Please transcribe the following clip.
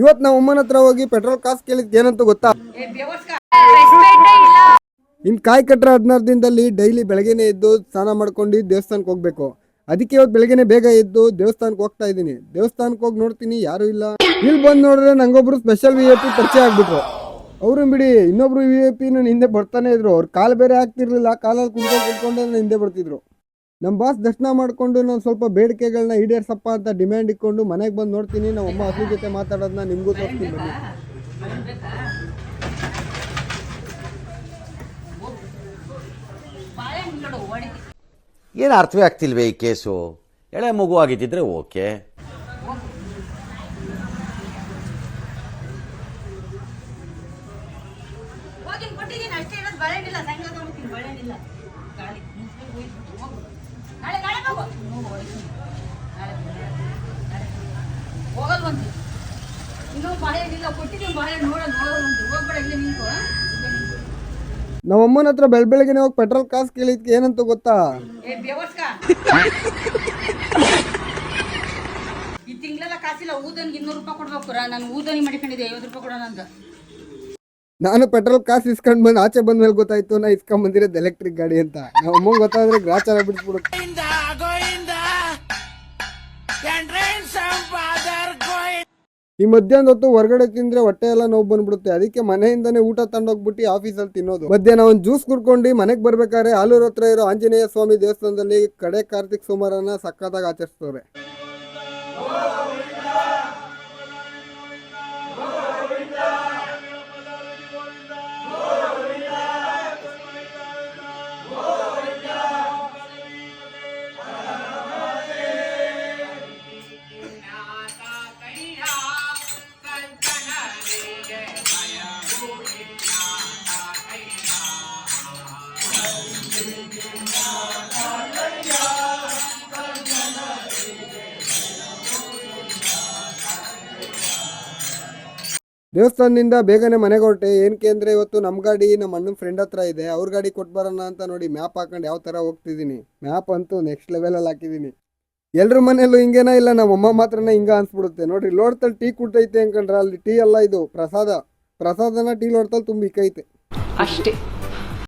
ಇವತ್ತು ನಾವು ಅಮ್ಮನ ಹತ್ರ ಹೋಗಿ ಪೆಟ್ರೋಲ್ ಕಾಸ್ ಕೇಳಿದ್ ಏನಂತ ಗೊತ್ತಾ? ಇನ್ ಕಾಯಿ ಕಟ್ರ ಹದಿನಾರು ದಿನದಲ್ಲಿ ಡೈಲಿ ಬೆಳಗ್ಗೆನೆ ಎದ್ದು ಸ್ನಾನ ಮಾಡ್ಕೊಂಡು ದೇವಸ್ಥಾನಕ್ಕೆ ಹೋಗ್ಬೇಕು. ಅದಕ್ಕೆ ಇವತ್ತು ಬೆಳಗ್ಗೆನೆ ಬೇಗ ಎದ್ದು ದೇವಸ್ಥಾನಕ್ಕೆ ಹೋಗ್ತಾ ಇದ್ದೀನಿ. ದೇವಸ್ಥಾನಕ್ಕೆ ಹೋಗಿ ನೋಡ್ತೀನಿ ಯಾರು ಇಲ್ಲ. ಇಲ್ಲಿ ಬಂದು ನೋಡಿದ್ರೆ ನಂಗೊಬ್ರು ಸ್ಪೆಷಲ್ ವಿ ಐ ಪಿ ಪರಿಚಯ ಆಗ್ಬಿಟ್ರು. ಅವ್ರು ಬಿಡಿ ಇನ್ನೊಬ್ರು ವಿ ಐ ಪಿ ನನ್ನ ಹಿಂದೆ ಬರ್ತಾನೆ ಇದ್ರು. ಅವ್ರು ಕಾಲು ಬೇರೆ ಆಗ್ತಿರ್ಲಿಲ್ಲ ಕಾಲಲ್ಲಿ ಕುತ್ಕೊಂಡು ಕುತ್ಕೊಂಡೆ ಹಿಂದೆ ಬರ್ತಿದ್ರು. ನಮ್ಮ ಬಾಸ್ ದರ್ಶನ ಮಾಡಿಕೊಂಡು ನಾನು ಸ್ವಲ್ಪ ಬೇಡಿಕೆಗಳನ್ನ ಈಡೇರ್ಸಪ್ಪ ಅಂತ ಡಿಮ್ಯಾಂಡ್ ಇಟ್ಕೊಂಡು ಮನೆಗೆ ಬಂದು ನೋಡ್ತೀನಿ ನಮ್ಮ ಅಮ್ಮ ಹಸು ಜೊತೆ ಮಾತಾಡೋದನ್ನ ನಿಮಗೂ ತೋರಿಸ್ತೀನಿ ಬನ್ನಿ. ಏನು ಅರ್ಥವೇ ಆಗ್ತಿಲ್ವೇ ಈ ಕೇಸು? ಎಳೆ ಮಗು ಆಗಿದ್ದಿದ್ರೆ ಓಕೆ. ಹೋಗಿನ್ ಕೊಟ್ಟಿದ್ದೀನಿ ಅಷ್ಟೇ ಇರೋದು ಬಳೆನಿಲ್ಲ ಸಾಯಂಕಾಲ ಹೋಗ್ತೀನಿ ಬಳೆನಿಲ್ಲ. ಗಾಳಿ ಮುಸ್ಲಿಂ ಹೋಯ್ತು. ಅಮ್ಮನ ಹತ್ರ ಬೆಳ ಬೆಳಗ್ಗೆ ಹೋಗಿ ಪೆಟ್ರೋಲ್ ಕಾಸ್ ಕೇಳಿದ್ಕೆ ಏನಂತ ಗೊತ್ತಾ? ಈ ತಿಂಗಳೆಲ್ಲ ಕಾಸಿಲ್ಲ ಊದನ್ಗೆ ಇನ್ನೂರು ರೂಪಾಯಿ ಕೊಡ್ಬೇಕು ರಾ ನಾನು ಊದನಿ ಮಾಡಿಕೊಂಡಿದ್ದೆ ಐವತ್ತು ರೂಪಾಯಿ ಕೊಡೋಣ ಅಂತ. ನಾನು ಪೆಟ್ರೋಲ್ ಕಾಸು ಇಸ್ಕೊಂಡ್ ಬಂದು ಆಚೆ ಬಂದ ಮೇಲೆ ಗೊತ್ತಾಯ್ತು ನಾ ಇಸ್ಕೊಂಡ್ ಬಂದಿರೋದು ಎಲೆಕ್ಟ್ರಿಕ್ ಗಾಡಿ ಅಂತ. ನಮ್ಮ ಅಮ್ಮಂಗೆ ಗೊತ್ತಾದ್ರೆ ಗ್ರಾಚಾರ ಬಿಡಿಸ್ಬಿಡುತ್ತೆ ಈ ಮಧ್ಯಾಹ್ನ ಹೊತ್ತು ಹೊರಗಡೆ ತಿಂದ್ರೆ ಹೊಟ್ಟೆ ಎಲ್ಲ ನೋವು ಬಂದ್ಬಿಡುತ್ತೆ. ಅದಕ್ಕೆ ಮನೆಯಿಂದನೇ ಊಟ ತಂದೋಗ್ಬಿಟ್ಟು ಆಫೀಸಲ್ಲಿ ತಿನ್ನೋದು. ಮಧ್ಯಾಹ್ನ ಒಂದು ಜ್ಯೂಸ್ ಕುಡ್ಕೊಂಡು ಮನೆಗೆ ಬರ್ಬೇಕಾದ್ರೆ ಆಲೂರ್ ಹತ್ರ ಇರೋ ಆಂಜನೇಯ ಸ್ವಾಮಿ ದೇವಸ್ಥಾನದಲ್ಲಿ ಕಡೆ ಕಾರ್ತಿಕ್ ಸೋಮವಾರನ ಸಕ್ಕತ್ತಾಗಿ ಆಚರಿಸ್ತವ್ರೆ ದೇವಸ್ಥಾನದಿಂದ ಬೇಗನೆ ಮನೆಗೆ ಹೊರಟೆ. ಏನಕ್ಕೆ ಅಂದರೆ ಇವತ್ತು ನಮ್ಮ ಗಾಡಿ ನಮ್ಮ ಅಣ್ಣನ ಫ್ರೆಂಡ್ ಹತ್ರ ಇದೆ. ಅವ್ರ ಗಾಡಿ ಕೊಟ್ಟು ಬರೋಣ ಅಂತ ನೋಡಿ ಮ್ಯಾಪ್ ಹಾಕೊಂಡು ಯಾವ ಥರ ಹೋಗ್ತಿದ್ದೀನಿ. ಮ್ಯಾಪ್ ಅಂತೂ ನೆಕ್ಸ್ಟ್ ಲೆವೆಲಲ್ಲಿ ಹಾಕಿದ್ದೀನಿ ಎಲ್ಲರ ಮನೆಯಲ್ಲೂ ಹಿಂಗೇನ ಇಲ್ಲ. ನಮ್ಮಮ್ಮ ಮಾತ್ರನೇ ಹಿಂಗ ಅನ್ಸ್ಬಿಡುತ್ತೆ. ನೋಡಿ ಲೋಡ್ತಲ್ಲಿ ಟೀ ಕುಡ್ತೈತೆ ಅನ್ಕೊಂಡ್ರೆ ಅಲ್ಲಿ ಟೀ ಅಲ್ಲ ಇದು ಪ್ರಸಾದ. ಪ್ರಸಾದನ ಟೀ ಲೋಡ್ತಲ್ಲಿ ತುಂಬ ಇಕ್ಕೈತೆ ಅಷ್ಟೇ.